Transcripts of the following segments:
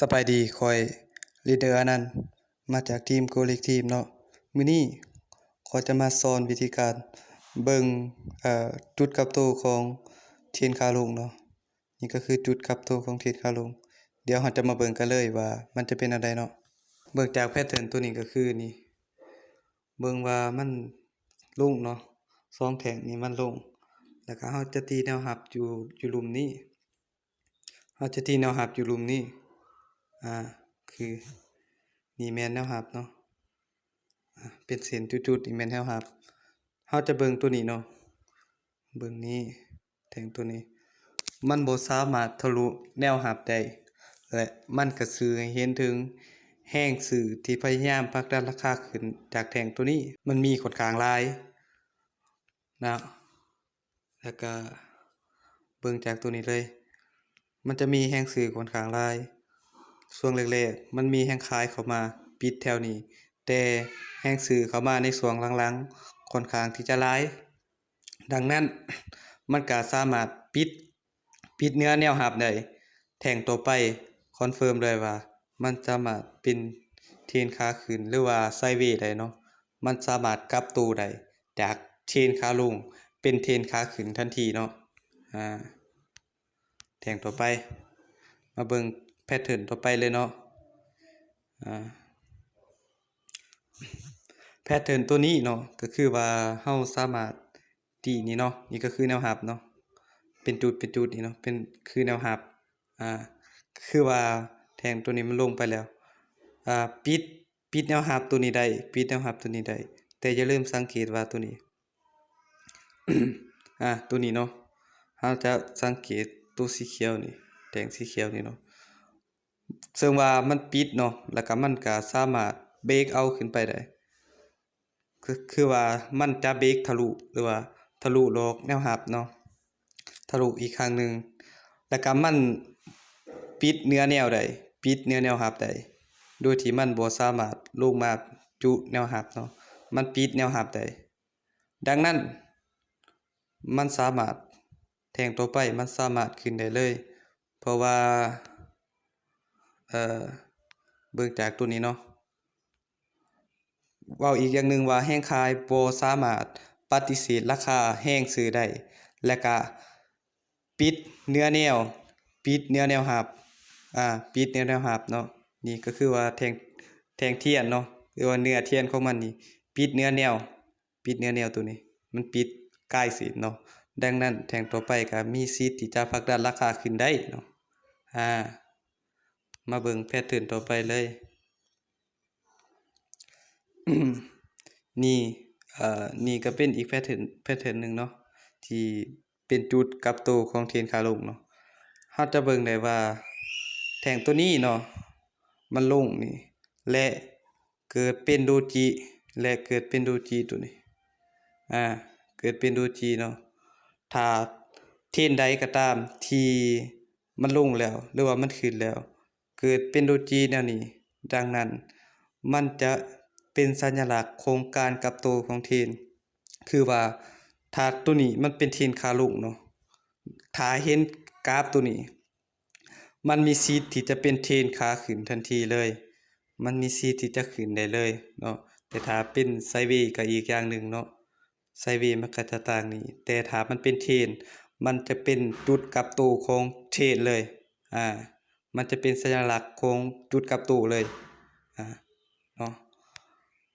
สบายดีคอยลีเดอร์อนันต์มาจากทีม Go League Team เนาะมื้อนี้ขอจะมาสอนวิธีการเบิ่งเอ่อจุดกับตัวของเทียนขาลงเนาะนี่ก็คือจุดกับตัวของเทียนขาลง เดี๋ยวเราจะมาเบิ่งกันเลยว่ามันจะเป็นอันใดเนาะเบิ่งจากแพทเทิร์นตัวนี้ก็คือนี่เบิ่งว่ามันลงเนาะสองแท่งนี่มันลง แล้วก็เราจะตีแนวรับอยู่อยู่ลุมนี้เราจะตีแนวรับอยู่ลุมนี้ อ่าคือนี่แมนแนวรับเนาะเป็นเส้นจุดๆนี่แมนแนวรับเราจะเบิ่งตัวนี้เนาะเบิ่งนี้แทงตัวนี้ มันบ่สามารถทะลุแนวรับได้และมันก็สื่อให้เห็นถึงแรงสื่อที่พยายามผลักดันราคาขึ้นจากแทงตัวนี้มันมีค่อนข้างลายนะแล้วก็เบิ่งจากตัวนี้เลย มันจะมีแรงสื่อค่อนข้างลาย ช่วงแรกๆ มันมีแรงขายเข้ามาปิดแถวนี้ แต่แรงซื้อเข้ามาในช่วงหลังๆค่อนข้างที่จะหลาย ดังนั้นมันก็สามารถปิดปิดเนื้อแนวรับได้แท่งต่อไปคอนเฟิร์มเลยว่า มันสามารถเป็นเทนขาขึ้นหรือว่าไซเวย์ได้เนาะมันสามารถกลับตัวได้จากเทนขาลงเป็นเทนขาขึ้นทันทีเนาะอ่าแท่งต่อไป มาเบิ่ง แพทเทิร์นต่อไปเลยเนาะแพทเทิร์นตัวนี้เนาะก็คือว่าเราสามารถตีนี่เนาะนี่ก็คือแนวรับเนาะเป็นจุดเป็นจุดนี่เนาะเป็นคือแนวรับอ่าคือว่าแทงตัวนี้มันลงไปแล้วอ่าปิดปิดแนวรับตัวนี้ได้ปิดแนวรับตัวนี้ได้แต่อย่าลืมสังเกตว่าตัวนี้อ่าตัวนี้เนาะเราจะสังเกตตัวสีเขียวนี่แดงสีเขียวนี่เนาะ ซึ่งว่ามันปิดเนาะแล้วก็มันก็สามารถเบรกเอาขึ้นไปได้คือคือว่ามันจะเบรกทะลุหรือว่าทะลุโลกแนวรับเนาะทะลุอีกครั้งหนึ่งแล้วก็มันปิดเนื้อแนวใดปิดเนื้อแนวรับใดโดยที่มันบ่สามารถลงมาจุแนวรับเนาะมันปิดแนวรับได้ดังนั้นมันสามารถแทงต่อไปมันสามารถขึ้นได้เลย เพราะว่า เอ่อเบิ่งจากตัวนี้เนาะเว้าอีกอย่างหนึ่งว่าแรงขายโบสามารถปฏิเสธราคาแรงซื้อได้และก็ปิดเนื้อแนว ปิดเนื้อแนวรับอ่าปิดเนื้อแนวรับเนาะนี่ก็คือว่าแทงแทงเทียนเนาะหรือว่าเนื้อเทียนของมันนี่ปิดเนื้อแนว ปิดเนื้อแนวตัวนี้ มันปิดกายสินเนาะดังนั้นแทงต่อไปก็มีสิทธิ์ที่จะผลักดันราคาขึ้นได้เนาะอ่า มาเบิ่งแพทเทิร์นต่อไปเลย นี่เอ่อนี่ก็เป็นอีกแพทเทิร์นแพทเทิร์นหนึ่งเนาะที่เป็นจุดกับตัวของเทรนขาลงเนาะเราจะเบิ่งได้ว่าแท่งตัวนี้เนาะมันลงนี่ และเกิดเป็นโดจิ และเกิดเป็นโดจิตัวนี้อ่าเกิดเป็นโดจิเนาะถ้าเทรนใดก็ตามที่มันลงแล้ว หรือว่ามันขึ้นแล้ว กิดเป็นโดจิแนวนี้ ดังนั้น มันจะเป็นสัญลักษณ์ของการกับตัวของเทรนคือว่าถ้าตัวนี้มันเป็นเทรนขาลงเนาะถ้าเห็นกราฟตัวนี้ มันมีสิทธิ์ที่จะเป็นเทรนขาขึ้นทันทีเลย มันมีสิทธิ์ที่จะขึ้นได้เลยเนาะแต่ถ้าเป็นไซเวย์ก็อีกอย่างหนึ่งเนาะไซเวย์มันก็จะต่างนี้ แต่ถ้ามันเป็นเทรนมันจะเป็นจุดกับตัวของเทนเลย อ่า มันจะเป็นสัญลักษณ์ของจุดกับตัวเลยอ่าเนาะ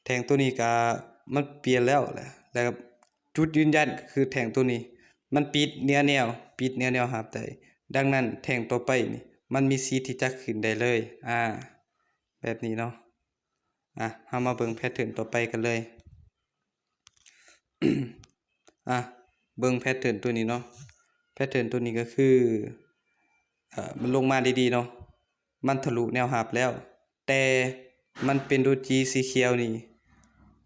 แทงตัวนี้ก็มันเปลี่ยนแล้วแหละแล้วจุดยืนยันคือแทงตัวนี้ มันปิดเนื้อแนว ปิดเนื้อแนวรับได้ดังนั้นแทงต่อไปนี่มันมีสิทธิ์ที่จะขึ้นได้เลย อ่า แบบนี้เนาะอะเรามาเบิ่งแพทเทิร์นต่อไปกันเลย อะ เบิ่งแพทเทิร์นตัวนี้เนาะ แพทเทิร์นตัวนี้ก็คือ มันลงมาดีๆเนาะมันทะลุแนวรับแล้ว แต่มันเป็นโดจิสีเขียวนี่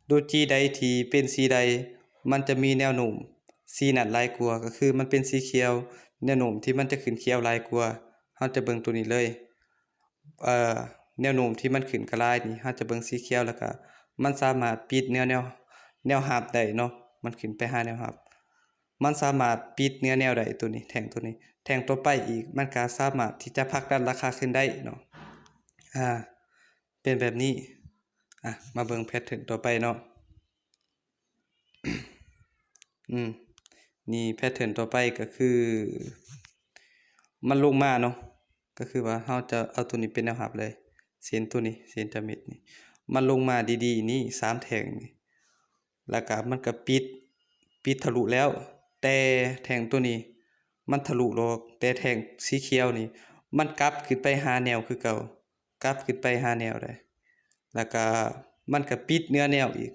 โดจิใดที่เป็นสีใด มันจะมีแนวโน้มสีนั้นหลายกว่าก็คือมันเป็นสีเขียว แนวโน้มที่มันจะขึ้นเขียวลายกว่าเราจะเบิ่งตัวนี้เลยเอ่อแนวโน้มที่มันขึ้นกระลายนี่เราจะเบิ่งสีเขียวแล้วก็มันสามารถปิดเนื้อแนวแนวรับได้เนาะมันขึ้นไปหาแนวรับ มันสามารถปิดเนื้อแนวได้ตัวนี้ แท่งตัวนี้ แท่งต่อไปอีก มันก็สามารถที่จะผลักดันราคาขึ้นได้เนาะ อ่า เป็นแบบนี้ อะ มาเบิ่งแพทเทิร์นต่อไปเนาะ อืม นี่แพทเทิร์นต่อไปก็คือ มันลงมาเนาะ ก็คือว่าเราจะเอาตัวนี้เป็นแนวหับเลย เส้นตัวนี้เส้นจามิดนี่ มันลงมาดีๆ นี่สามแถงนี่ แล้วก็มันก็ปิด ปิดทะลุแล้ว แต่แถงตัวนี้ มันทะลุออกแต่แถงสีเขียวนี่ มันกลับขึ้นไปหาแนวคือเก่ากลับขึ้นไปหาแนวได้แล้วก็มันก็ปิดเนื้อแนวอีก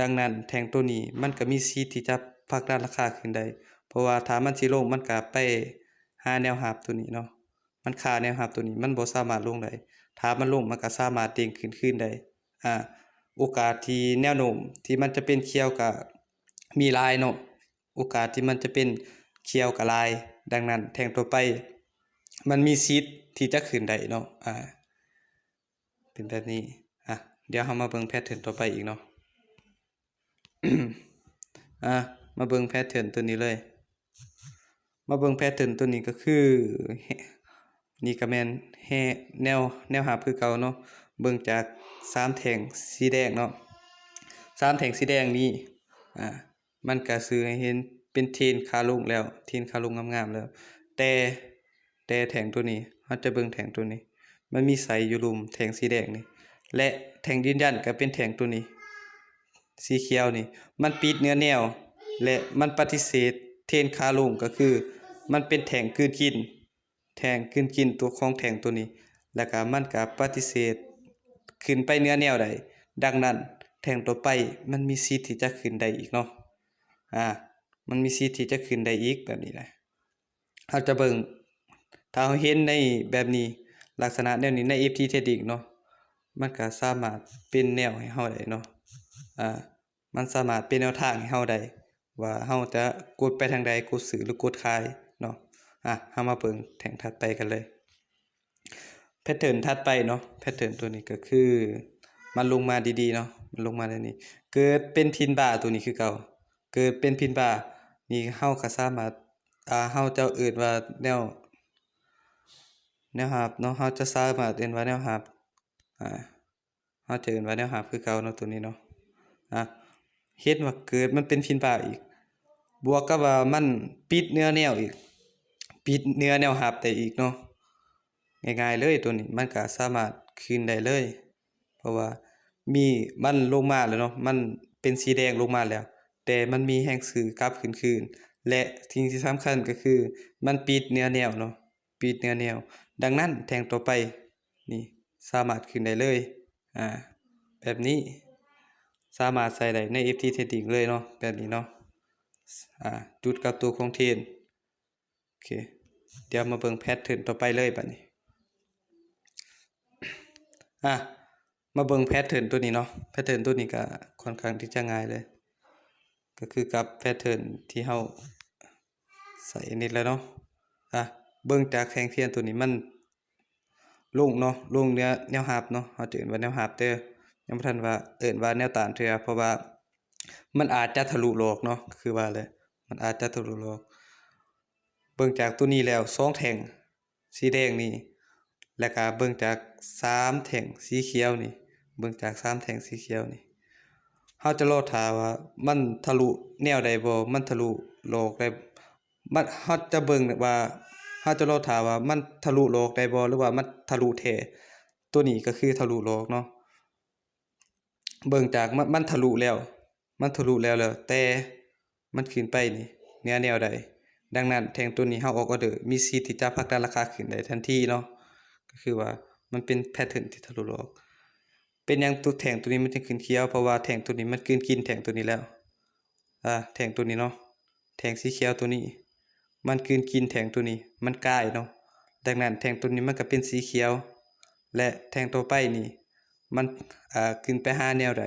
ดังนั้นแทงตัวนี้มันก็มีสิทธิ์ที่จะผลักดันราคาขึ้นได้เพราะว่าถ้ามันสิลงมันก็ไปหาแนวรับตัวนี้เนาะมันคาแนวรับตัวนี้ มันบ่สามารถลงได้ถ้ามันลงมันก็สามารถเด้งขึ้นขึ้นได้อ่าโอกาสที่แนวโน้มที่มันจะเป็นเขียวก็มีลายเนาะ โอกาสที่มันจะเป็นเขียวก็หลาย ดังนั้นแทงตัวไป มันมีสิทธิ์ที่จะขึ้นได้เนาะอ่าเป็นแบบนี้อะเดี๋ยวเรามาเบิ่งแพทเทิร์นต่อไปอีกเนาะอะมาเบิ่งแพทเทิร์นตัวนี้เลย มาเบิ่งแพทเทิร์นตัวนี้ก็คือนี่ก็แมนแฮแนวแนวหับคือเก่าเนาะเบิ่งจากสามแทงสีแดงเนาะสามแทงสีแดงนี้อ่า มันก็สื่อให้เห็นเป็นเทนขาลงแล้วเทนขาลงงามๆแล้ว แต่แต่แทงตัวนี้เราจะเบิ่งแทงตัวนี้ มันมีไสอยู่รุมแทงสีแดงนี่และแทงยืนยันก็เป็นแทงตัวนี้ สีเขียวนี่ มันปิดเนื้อแนว และมันปฏิเสธเทนขาลงก็คือ มันเป็นแทงกืนกินแทงกืนกินตัวของแทงตัวนี้ แล้วก็มันก็ปฏิเสธขึ้นไปเนื้อแนวใดดังนั้นแทงต่อไปมันมีสิทธิ์ที่จะขึ้นได้อีกเนาะ อ่ามันมีสิทธิ์ที่จะขึ้นได้อีกแบบนี้แหละเราจะเบิ่งถ้าเราเห็นในแบบนี้ลักษณะแนวนี้ใน FT Trading เนาะมันก็สามารถเป็นแนวให้เราได้เนาะอ่ามันสามารถเป็นแนวทางให้เราได้ว่าเราจะกดไปทางใดกดซื้อหรือกดขายเนาะอะเรามาเบิ่งแท่งถัดไปกันเลยแพทเทิร์นถัดไปเนาะแพทเทิร์นตัวนี้ก็คือ มันลงมาดีๆเนาะมันลงมาในนี้เกิดเป็นพินบาร์ตัวนี้คือเก่า เกิดเป็นพินบาร์นี่เราก็สามารถอ่าเราเจะเอิ้นว่าแนว แนวรับเนาะเราจะสามารถเอิ้นว่าแนวรับอ่าเราจะเอิ้นว่าแนวรับคือเก่าเนาะตัวนี้เนาะอะเห็นว่าเกิดมันเป็นพินบาอีก บวกกับว่ามันปิดเนื้อแนวอีก ปิดเนื้อแนวรับได้อีกเนาะง่ายๆเลยตัวนี้มันก็สามารถขึ้นได้เลย เพราะว่ามีมันลงมาแล้วเนาะมันเป็นสีแดงลงมาแล้ว แต่มันมีแรงซื้อกลับขึ้นคืน และสิ่งที่สำคัญก็คือ มันปิดเนื้อแนวเนาะปิดเนื้อแนว ดังนั้นแทงต่อไปนี่สามารถขึ้นได้เลยอ่าแบบนี้สามารถใส่ได้ใน FT Trading เลยเนาะแบบนี้เนาะอ่าจุดกับตัวของเทนโอเคเดี๋ยวมาเบิ่งแพทเทิร์นต่อไปเลยบัดนี้อะมาเบิ่งแพทเทิร์นตัวนี้เนาะแพทเทิร์นตัวนี้ก็ค่อนข้างที่จะง่ายเลย ก็คือกับแพทเทิร์นที่เฮาใส่นิดแล้วเนาะอะเบิ่งจากแท่งเทียนตัวนี้มันลงเนาะลงเนื้อแนวรับเนาะเฮาจะเอิ้นว่าแนวรับเด้อยังบ่ทันว่าเอิ้นว่าแนวตานเทื่อเพราะว่ามันอาจจะทะลุหลอกเนาะคือว่าเลยมันอาจจะทะลุหลอก เบิ่งจากตัวนี้แล้วสองแท่งสีแดงนี่แล้วก็เบิ่งจากสามแท่งสีเขียวนี่ เบิ่งจากสามแท่งสีเขียวนี่ เฮาจะรอท่าว่ามันทะลุแนวใดบ่มันทะลุหลกได้มันเฮาจะเบิ่งว่าเฮาจะรอท่าว่ามันทะลุหลกได้บ่หรือว่ามันทะลุแท้ตัวนี้ก็คือทะลุหลกเนาะเบิ่งจากมันมันทะลุแล้ว มันทะลุแล้วแล้วแต่มันขึ้นไปนี่เนื้อแนวใดดังนั้นแทงตัวนี้เฮาออกออเดอร์มีสิทธิ์ที่จะผลักดันราคาขึ้นได้ทันทีเนาะก็คือว่ามันเป็นแพทเทิร์นที่ทะลุหลก เป็นยังตัวแทงตัวนี้มันจึงขึ้นเขียว เพราะว่าแทงตัวนี้มันกลืนกินแทงตัวนี้แล้ว อ่าแทงตัวนี้เนาะ แทงสีเขียวตัวนี้ มันกลืนกินแทงตัวนี้ มันกลายเนาะ ดังนั้นแทงตัวนี้มันก็เป็นสีเขียว และแทงต่อไปนี่ มันอ่าขึ้นไปห้าแนวใด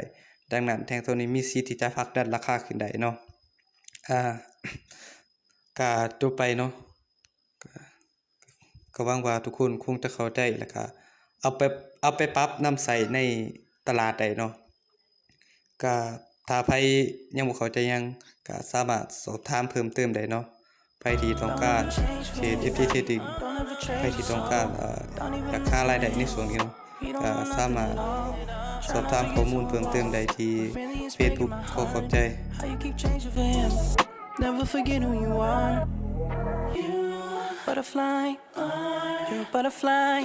ดังนั้นแทงตัวนี้มีสิทธิ์ที่จะผลักดันราคาขึ้นได้เนาะ อ่าก็จบไปเนาะก็ก็หวังว่าทุกคนคงจะเข้าใจแล้วก็ เอาไปเอาไปปรับนำใส่ในตลาดได้เนาะก็ถ้าไผยังบ่เข้าใจยังก็สามารถสอบถามเพิ่มเติมได้เนาะไผที่ต้องการเทรด FT Trading ใครที่ต้องการเอ่ออยากหารายได้ในส่วนนี้เนาะก็สามารถสอบถามข้อมูลเพิ่มเติมได้ที่ Facebook ขอขอบใจ Never forget who you are. You butterfly. You're a butterfly.